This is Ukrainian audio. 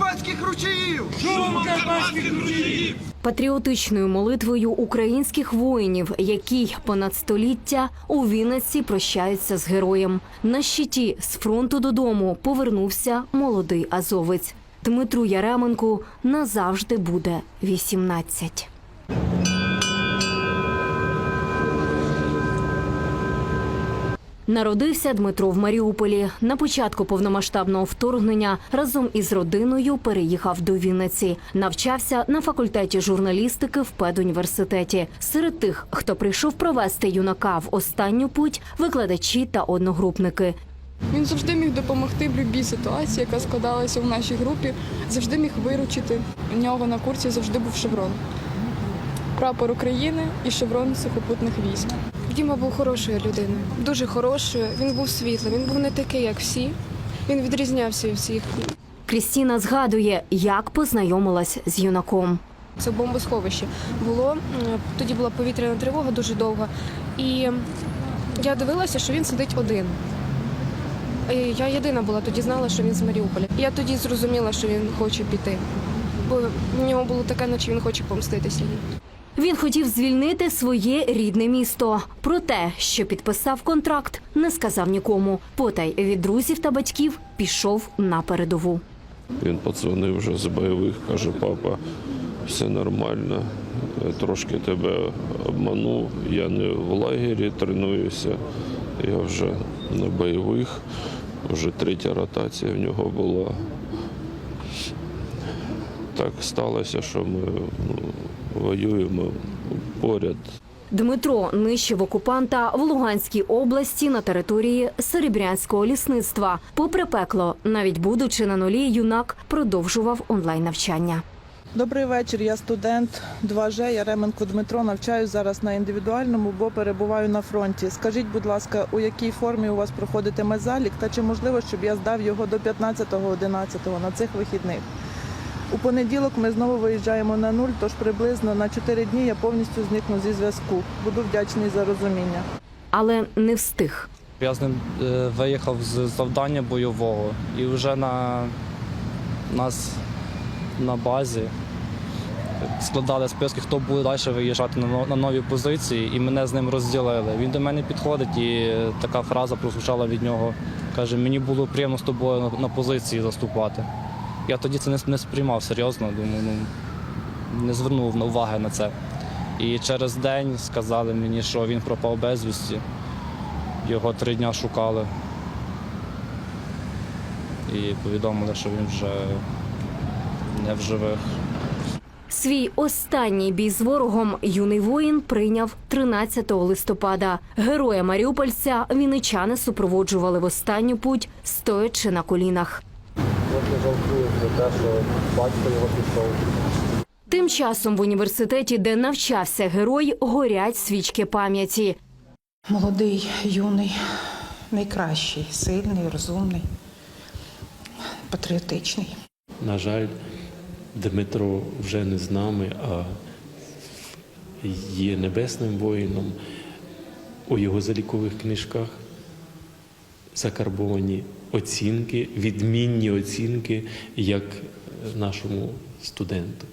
карпатських ручаїв! Патріотичною молитвою українських воїнів, які понад століття у Вінниці прощаються з героєм. На щиті з фронту додому повернувся молодий азовець. Дмитру Яременку назавжди буде 18. Народився Дмитро в Маріуполі. На початку повномасштабного вторгнення разом із родиною переїхав до Вінниці. Навчався на факультеті журналістики в педуніверситеті. Серед тих, хто прийшов провести юнака в останню путь, викладачі та одногрупники. Він завжди міг допомогти в будь-якій ситуації, яка складалася в нашій групі, завжди міг виручити. У нього на курсі завжди був шеврон. Прапор України і шеврон сухопутних військ. Діма був хорошою людиною, дуже хорошою. Він був світлий, він був не такий, як всі. Він відрізнявся від всіх. Крістіна згадує, як познайомилась з юнаком. Це бомбосховище було. Тоді була повітряна тривога дуже довга. І я дивилася, що він сидить один. І Я єдина була тоді знала, що він з Маріуполя. Я тоді зрозуміла, що він хоче піти. Бо в нього було таке, наче він хоче помститися. Він хотів звільнити своє рідне місто. Про те, що підписав контракт, не сказав нікому. Потай від друзів та батьків пішов на передову. Він подзвонив вже з бойових, каже, папа, все нормально. Трошки тебе обманув. Я не в лагері тренуюся, я вже на бойових. Вже третя ротація в нього була. Так сталося, що ми ну, воюємо поряд. Дмитро нищив окупанта в Луганській області на території Серебрянського лісництва. Попри пекло, навіть будучи на нулі, юнак продовжував онлайн навчання. Добрий вечір. Я студент 2Ж Яременко Дмитро. Навчаюсь зараз на індивідуальному, бо перебуваю на фронті. Скажіть, будь ласка, у якій формі у вас проходитиме залік, та чи можливо, щоб я здав його до 15.11 на цих вихідних? У понеділок ми знову виїжджаємо на нуль, тож приблизно на 4 дні я повністю зникну зі зв'язку. Буду вдячний за розуміння. Але не встиг. Я з ним е, виїхав з завдання бойового і вже на нас на базі складали списки, хто буде далі виїжджати на нові позиції, і мене з ним розділили. Він до мене підходить, і е, така фраза прозвучала від нього. Каже, мені було приємно з тобою на, на позиції заступати. Я тоді це не, сприймав серйозно, думаю, ну не звернув на уваги на це. І через день сказали мені, що він пропав безвісті. Його три дня шукали і повідомили, що він вже не в живих. Свій останній бій з ворогом юний воїн прийняв 13 листопада. Героя Маріупольця вінничани супроводжували в останню путь, стоячи на колінах. Тим часом в університеті, де навчався герой, горять свічки пам'яті. Молодий, юний, найкращий, сильний, розумний, патріотичний. На жаль, Дмитро вже не з нами, а є небесним воїном. У його залікових книжках закарбовані оцінки, відмінні оцінки як нашому студенту.